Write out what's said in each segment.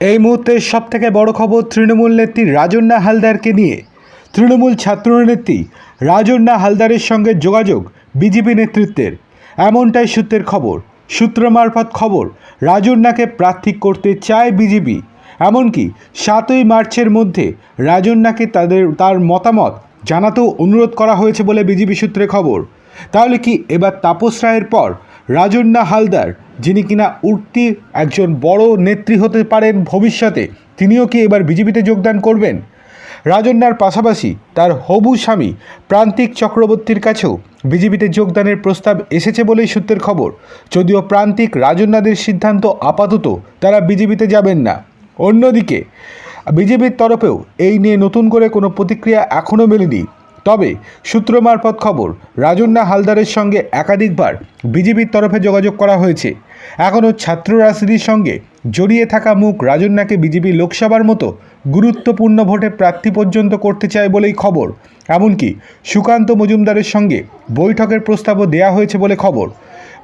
এই মুহূর্তে সব থেকে বড় খবর তৃণমূল নেত্রী রাজন্না হালদারকে নিয়ে। তৃণমূল ছাত্রনেত্রী রাজন্না হালদারের সঙ্গে যোগাযোগ বিজেপি নেতৃত্বের। এমনটাই সূত্রের খবর। সূত্র মারফত খবর, রাজন্নাকে প্রার্থী করতে চায় বিজেপি। এমনকি সাতই মার্চের মধ্যে রাজন্নাকে তাদের, তার মতামত জানাতেও অনুরোধ করা হয়েছে বলে বিজেপি সূত্রে খবর। তাহলে কি এবার তাপস রায়ের পর রাজন্না হালদার, যিনি কিনা উঠতি একজন বড় নেত্রী হতে পারেন ভবিষ্যতে, তিনিও কি এবার বিজেপিতে যোগদান করবেন? রাজন্যার পাশাপাশি তার হবু স্বামী প্রান্তিক চক্রবর্তীর কাছেও বিজেপিতে যোগদানের প্রস্তাব এসেছে বলেই সূত্রের খবর। যদিও প্রান্তিক রাজন্যাদের সিদ্ধান্ত আপাতত তারা বিজেপিতে যাবেন না। অন্যদিকে, বিজেপির তরফেও এই নিয়ে নতুন করে কোনো প্রতিক্রিয়া এখনও মেলেনি। তবে সূত্র মারফত খবর রাজন্না হালদারের সঙ্গে একাধিকবার বিজেপির তরফে যোগাযোগ করা হয়েছে। এখনও ছাত্র রাজনীতির সঙ্গে জড়িয়ে থাকা মুখ রাজন্যাকে বিজেপি লোকসভার মতো গুরুত্বপূর্ণ ভোটে প্রার্থী পর্যন্ত করতে চায় বলেই খবর। এমনকি সুকান্ত মজুমদারের সঙ্গে বৈঠকের প্রস্তাবও দেয়া হয়েছে বলে খবর।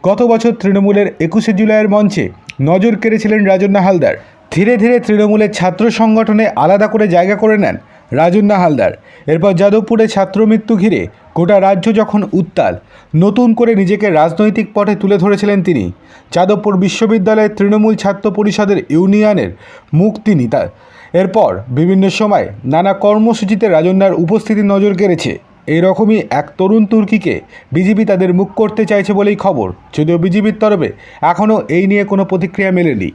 গত বছর তৃণমূলের একুশে জুলাইয়ের মঞ্চে নজর কেড়েছিলেন রাজন্না হালদার। ধীরে ধীরে তৃণমূলের ছাত্র সংগঠনে আলাদা করে জায়গা করে নেন রাজন্না হালদার। এরপর যাদবপুরে ছাত্র মৃত্যু ঘিরে গোটা রাজ্য যখন উত্তাল, নতুন করে নিজেকে রাজনৈতিক পথে তুলে ধরেছিলেন তিনি। যাদবপুর বিশ্ববিদ্যালয়ের তৃণমূল ছাত্র পরিষদের ইউনিয়নের মুখ তিনি তার এরপর বিভিন্ন সময় নানা কর্মসূচিতে রাজন্যার উপস্থিতি নজর কেড়েছে। এই রকমই এক তরুণ তুর্কিকে বিজেপি তাদের মুখ করতে চাইছে বলেই খবর। যদিও বিজেপির তরফে এখনও এই নিয়ে কোনো প্রতিক্রিয়া মেলেনি।